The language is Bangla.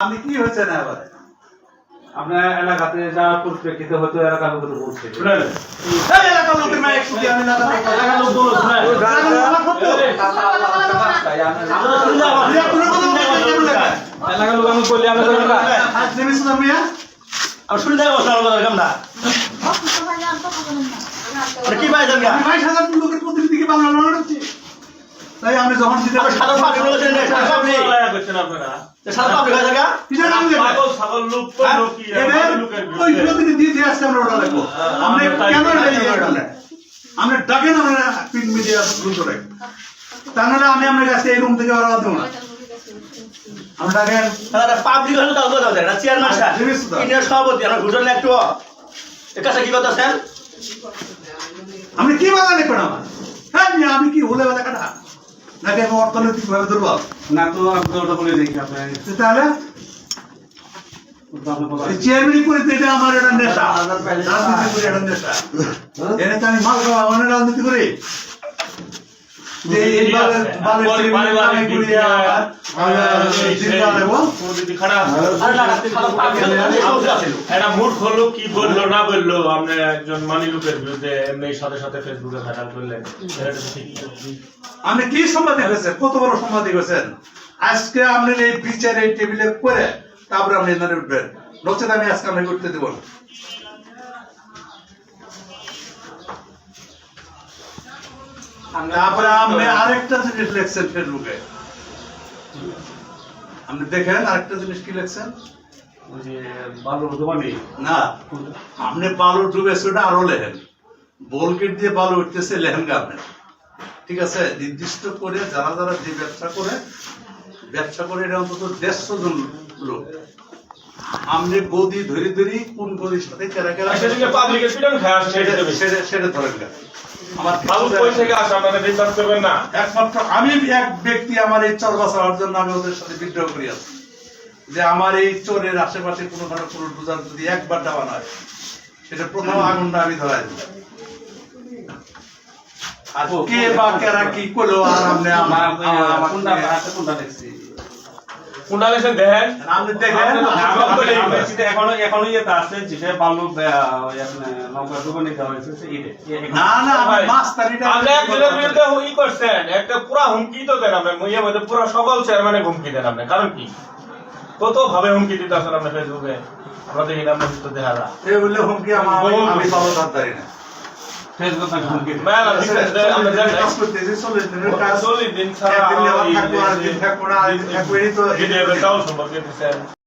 আমি কি হয়েছে না এবারে? আপনার এলাকাতে পরিপ্রেক্ষিতে হয়তো এলাকার লোকের বলছে এলাকার আমি না লোক আমি আমি না। নেমেছেন আপনি, হ্যাঁ? আমরা শুনে কেমন কি আমি বাইশ হাজার লোকের প্রতিনিধিকে বাংলা। তাই আমি যখন দিতে আমরা আপনারা? হয়ে? পাগল ছাগল লোক হ্যাঁ? ওই আমরা ওটা লাগবো। আমরা আমরা কেন করি। এই করলেন? আমরা ডাকেন আমরা প্রিন্ট মিডিয়া শুরু করে তা নাহলে আমি কাছে এই রুম থেকে বেরোতে না। আমরা ডাকেন। পাবলিক হলে তাও কথা বলতে চেয়ারম্যান স্যার। ইন্ডিয়ার সভাপতি আমরা ঘুরলেন একটু এর কাছে কি কথা স্যার? আমি কি বাগানে হ্যাঁ আমি- আমি কি হলে বেলা কাটা? নাকি আমি অর্থনৈতিক ভাবে দুর্বল। না তো ওটা বলে দেখি আপনার তাহলে করে এটা আমার এটা নেশা রাজনীতি করে এটা নেশা তো আমি মাল খাওয়া রাজনীতি করি। মূর্খ লোক কি বলল না বলল আপনি একজন মানি লোকের বিরুদ্ধে এমনি সাথে সাথে ফেসবুকে ভাইরাল করলেন। আপনি কি সম্পাদিক হয়েছেন কত বড় সম্পাদিক হয়েছেন আজকে আপনি এই বিচার এই টেবিলে করে তারপরে আপনি এখানে উঠবেন। নচেত আমি আজকে আপনাকে উঠতে দেবো তারপরে আপনি আরেকটা জিনিস লিখছেন ফেসবুকে। আপনি দেখেন আরেকটা জিনিস কি লিখছেন? না আপনি বালু ডুবেছে ওটা আরও লেহেন বলকেট দিয়ে বালু উঠতেছে লেহেঙ্গা আপনি। ঠিক আছে? নির্দিষ্ট করে যারা যারা যে ব্যবসা করে ব্যবসা করে এটা অন্তত দেড়শো জন লোক। আপনি গদি ধরে ধরি কোন গদির সাথে কেরা কেরা খায় আসে সেটা ধরেন না। আমার থেকে আসে করবেন না। একমাত্র আমি এক ব্যক্তি আমার এই চর বাঁচানোর জন্য আমি ওদের সাথে বিদ্রোহ করি আছি। যে আমার এই চোরের আশেপাশে কোনো ধরনের কোনো যদি একবার দেওয়া হয় সেটা প্রথম আগুনটা আমি ধরাই আর কে বা কেরা কি করল আর আপনি আমার আমার- আমার- কোনটা কোনটা দেখছি। কোনটা লেখছেন দেখেন। আপনি দেখেন। এখনও এখনও ইয়েতে আছে যেটা বালু লঙ্কা দোকানে দেওয়া হয়েছে না না আমি আপনি একজনের বিরুদ্ধে ই করছেন একটা পুরা হুমকি তো দেন আপনি মধ্যে পুরো সকল চেয়ারম্যানে হুমকি দেন আপনি কারণ কি? কত ভাবে হুমকি দিতে আসেন আপনি ফেসবুকে? আমরা দেখি না দেখা যায় এ বললে হুমকি আমার আমি- আমি পাবো না। ফেসবুক না দিচ্ছেন, যে- আমরা জানি। কাজ করতেছি চল্লিশ দিনের কাজ চল্লিশ দিন ছাড়া একদিন থাকব আর একদিন থাকব না আর একদিন থাকব এই তো ভিডিও চাউল সম্পর্কে